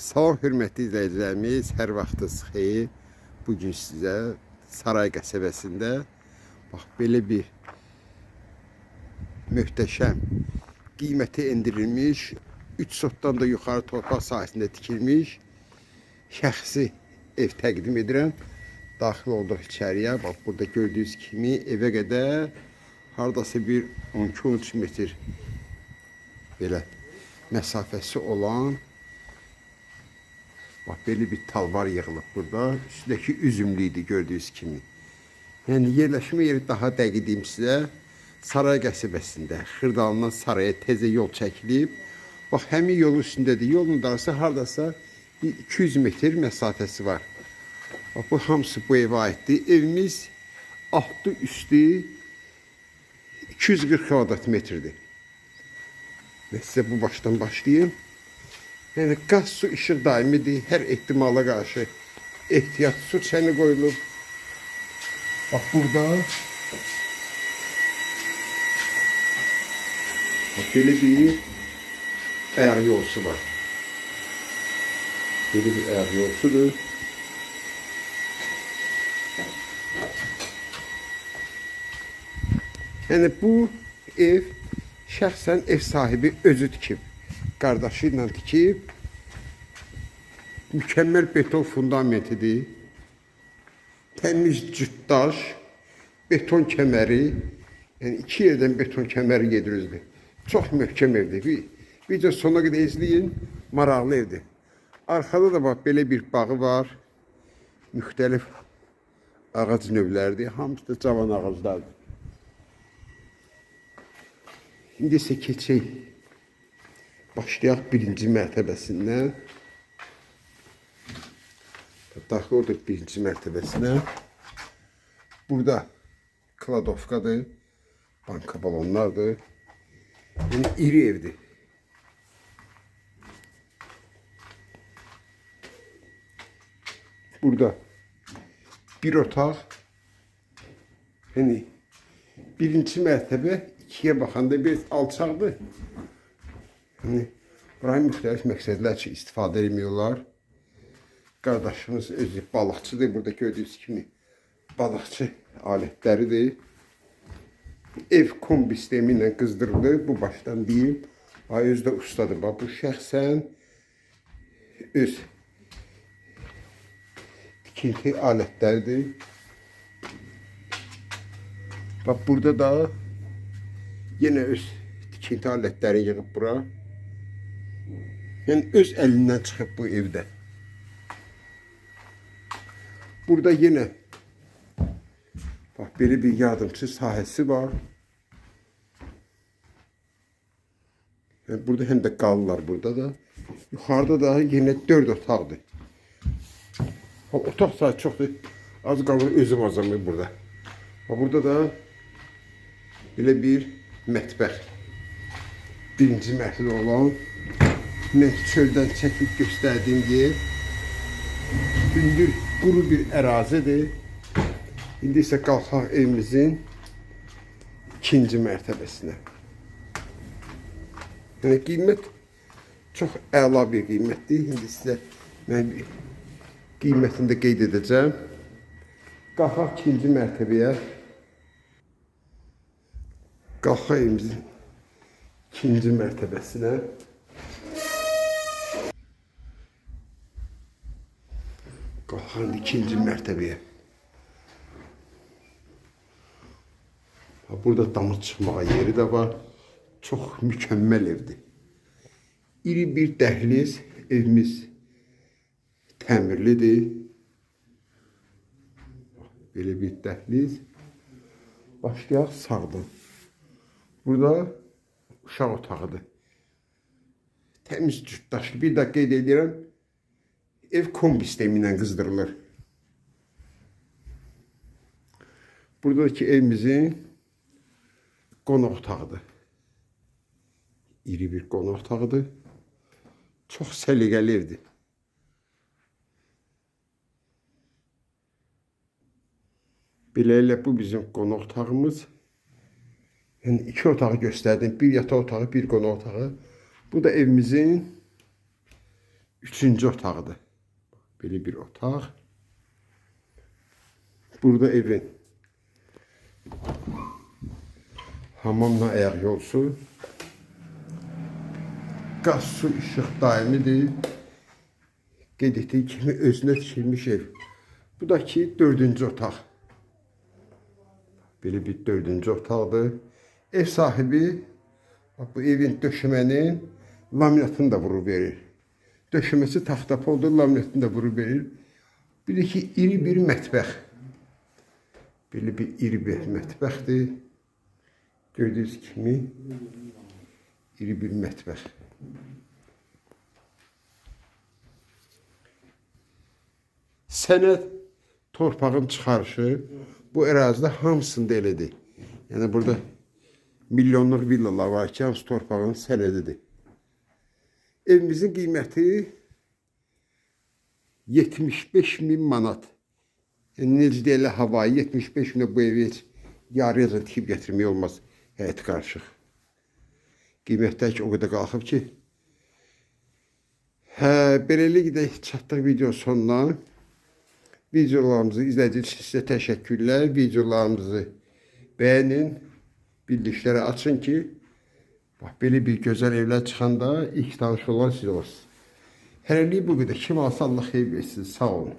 Salam hörmətli izləyicilərimiz, hər vaxtınız xeyir. Bu gün sizə Saray qəsəbəsində bax belə bir möhtəşəm qiyməti endirilmiş, 3 sotdan da yuxarı torpaq sahəsində tikilmiş şəxsi ev təqdim edirəm. Daxil olduq içəriyə. Bax burada gördüyünüz kimi evə qədər hardasa bir 12-13 metr belə məsafəsi olan Bax belə bir talvar yığılıb burada. Üstündəki üzümlü idi gördüyünüz kimi. Yəni yerləşmə yeri daha dəqiq deyim sizə. Saray qəsəbəsində Xırdalından Saraya təzə yol çəkilib. Bax həmin yolun üstündədir. Yolun darısı hardasa bir 200 metr məsafəsi var. Bax bu hamısı bu evə aiddir. Evimiz altı üstü 240 kvadrat metrdir. Və sizə bu başdan başlayayım. Yəni qaz, su, işıq daimidir. Hər ehtimala qarşı ehtiyat su çəni qoyulub. Bax burada Bax belə bir ayaq yolsu var. Belə bir ayaq yolsudur. Yəni bu ev şəxsən ev sahibi özü tikib. Qardaşı ilə tikib. Mükəmməl beton fundamentidir. Təmiz cütdaş, beton kəməri, yəni iki yerdən beton kəməri gedirizdi. Çox möhkəm evdir. Bir, video sona qədər izləyin, maraqlı evdir. Arxada da bax belə bir bağı var. Müxtəlif ağac növləridir. Hamısı da cavan ağaclardır. İndi isə keçək. Başlayaq birinci mərtəbəsindən. Daxil olduq birinci mərtəbəsinə. Burada kladovkadır. Banka balonlardır. Yəni iri evdir. Burada bir otaq. Yəni birinci mərtəbə ikiyə baxanda bir alçaqdır. Yəni burayı müxtəlif məqsədlər üçün istifadə etmiyorlar. Qardaşımız özü balıqçıdır. Burada gördüyünüz kimi balıqçı alətləridir. Ev kombi sistemi ilə. Bu başdan deyim. Ay özü də ustadır. Bax bu şəxsən öz tikinti alətləridir. Bax burada da yenə öz tikinti alətləri yığıb bura. Yəni öz əlindən çıxıb bu evdə. Burada yenə bax belə bir yardımçı sahəsi var. Yəni burada həm də qalırlar burada da. Yuxarıda da yenə 4 otaqdır. Ha, otaq sayı çoxdur. Az qalır özüm azamı burada. Ha, burada da belə bir mətbəx. Birinci mərtəbə olan mən çöldən çəkib göstərdiyim yer. Hündür, quru bir ərazidir. İndi isə qalxaq evimizin ikinci mərtəbəsinə. Yəni qiymət çox əla bir qiymətdir. İndi sizə mən qiymətini də qeyd edəcəm. Qalxaq ikinci mərtəbəyə. Qalxaq evimizin ikinci mərtəbəsinə. Qalxaq ikinci. Ha, Burada damız çıxmağa yeri də var. Çox mükəmməl evdir. İri bir dəhliz evimiz təmirlidir. Belə bir dəhliz. Başlayaq sağdan. Burada uşaq otağıdır. Təmiz cütdaşlı. Bir də qeyd edirəm. Ev kombi sistemi ilə qızdırılır. Buradakı evimizin qonaq otağıdır. İri bir qonaq otağıdır. Çox səliqəli evdir. Beləliklə bu bizim qonaq otağımız. Yəni iki otağı göstərdim. Bir yataq otağı, bir qonaq otağı. Bu da evimizin üçüncü otaqdır. Belə bir otaq. Burada evin hamamla ayaq yolsu. Qaz, su, işıq daimidir. Qeyd etdiyi kimi özünə tikilmiş ev. Bu da ki dördüncü otaq. Belə bir dördüncü otaqdır. Ev sahibi bu evin döşəmənin laminatını da vurub verir. Döşəməsi taxta poldur, laminatını da vurub verir. Bir də ki, iri bir mətbəx. Belə bir iri bir mətbəxdir. Gördüyünüz kimi iri bir mətbəx. Sənəd torpağın çıxarışı bu ərazidə hamısında elədir. Yəni burada milyonluq villalar var ki, hamısı torpağın sənədidir. Evimizin qiyməti 75 min manat. Necə deyirlər havayı 75 minə bu evi yarıya tikib gətirmək olmaz. Həyət qarışıq. Qiymətdəki o qədər qalxıb ki, Hə, beləliklə çatdıq video sonuna. Videolarımızı izlədiyiniz üçün sizə təşəkkürlər. Videolarımızı bəyənin, bildikləri açın ki, bax belə bir gözəl evlər çıxanda ilk tanış olan siz olursunuz. Hələlik bu qədər. Kim alsa Allah xeyir versin. Sağ olun.